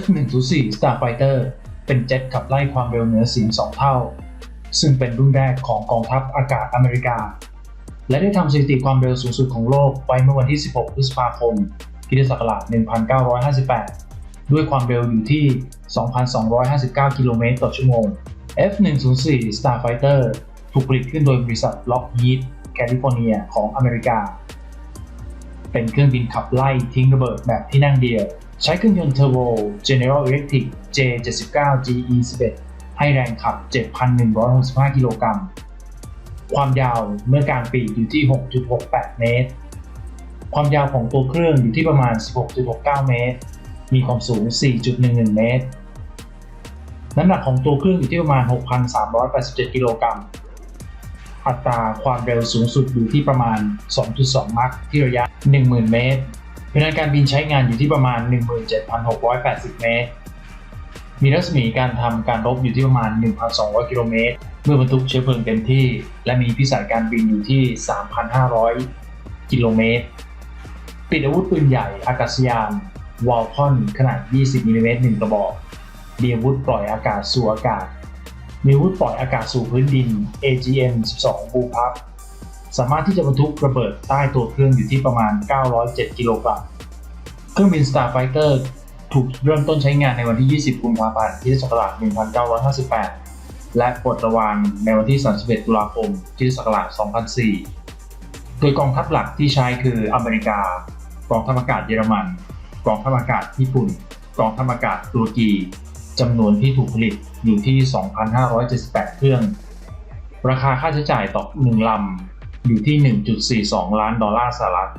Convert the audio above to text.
F-104 Starfighter เป็นเจ็ตขับไล่ความเร็วเหนือเสียงสองเท่า ซึ่งเป็นรุ่นแรกของกองทัพอากาศอเมริกา และได้ทำสถิติความเร็วสูงสุดของโลกไว้เมื่อวันที่ 16 พฤษภาคมคิศักราช1958 ด้วยความเร็วอยู่ที่ 2,259 กิโลเมตรต่อชั่วโมง F-104 Starfighter ถูกผลิตขึ้นโดยบริษัท Lockheed California ของอเมริกา เป็นเครื่องบินขับไล่ทิ้งระเบิดแบบที่นั่งเดียว ใช้เครื่องยนต์เทอร์โบ General Electric J79 GE11 ให้แรงขับ 7,165 กิโลกรัม ความยาวเมื่อกลางปีกอยู่ที่ 6.68 เมตร ความยาวของตัวเครื่องอยู่ที่ประมาณ 16.69 เมตร มีความสูง 4.11 เมตร น้ำหนักของตัวเครื่องอยู่ที่ประมาณ 6,387 กิโลกรัม อัตราความเร็วสูงสุดอยู่ที่ประมาณ 2.2 มัคที่ระยะ 10,000 เมตร เวลาการบินใช้งานอยู่ที่ประมาณ 17,680 เมตร มีรัศมีการทำการรบอยู่ที่ประมาณ 1,200 กิโลเมตร เมื่อบรรทุกเชื้อเพลิงเต็มที่ และมีพิสัยการบินอยู่ที่ 3,500 กิโลเมตร ปิดอาวุธปืนใหญ่อากาศยานวอลคอนขนาด 20มิลลิเมตร1กระบอกมีอาวุธปล่อยอากาศสู่อากาศมีอาวุธปล่อยอากาศสู่พื้นดิน AGM 12บูพับ สามารถที่จะบรรทุกระเบิดใต้ตัวเครื่องอยู่ที่ประมาณ 907 กิโลกรัม เครื่องบิน Starfighter ถูกเริ่มต้นใช้งานในวันที่ 20 กุมภาพันธ์ที่ศักราช 1958 และปลดระวางในวันที่ 31 ตุลาคมที่ศักราช 2004 โดยกองทัพหลักที่ใช้คืออเมริกา กองทัพอากาศเยอรมัน กองทัพอากาศญี่ปุ่น กองทัพอากาศตุรกีจำนวนที่ถูกผลิตอยู่ที่ 2,578 เครื่อง ราคาค่าใช้จ่ายต่อ1ลำ อยู่ที่ 1.42 ล้านดอลลาร์สหรัฐ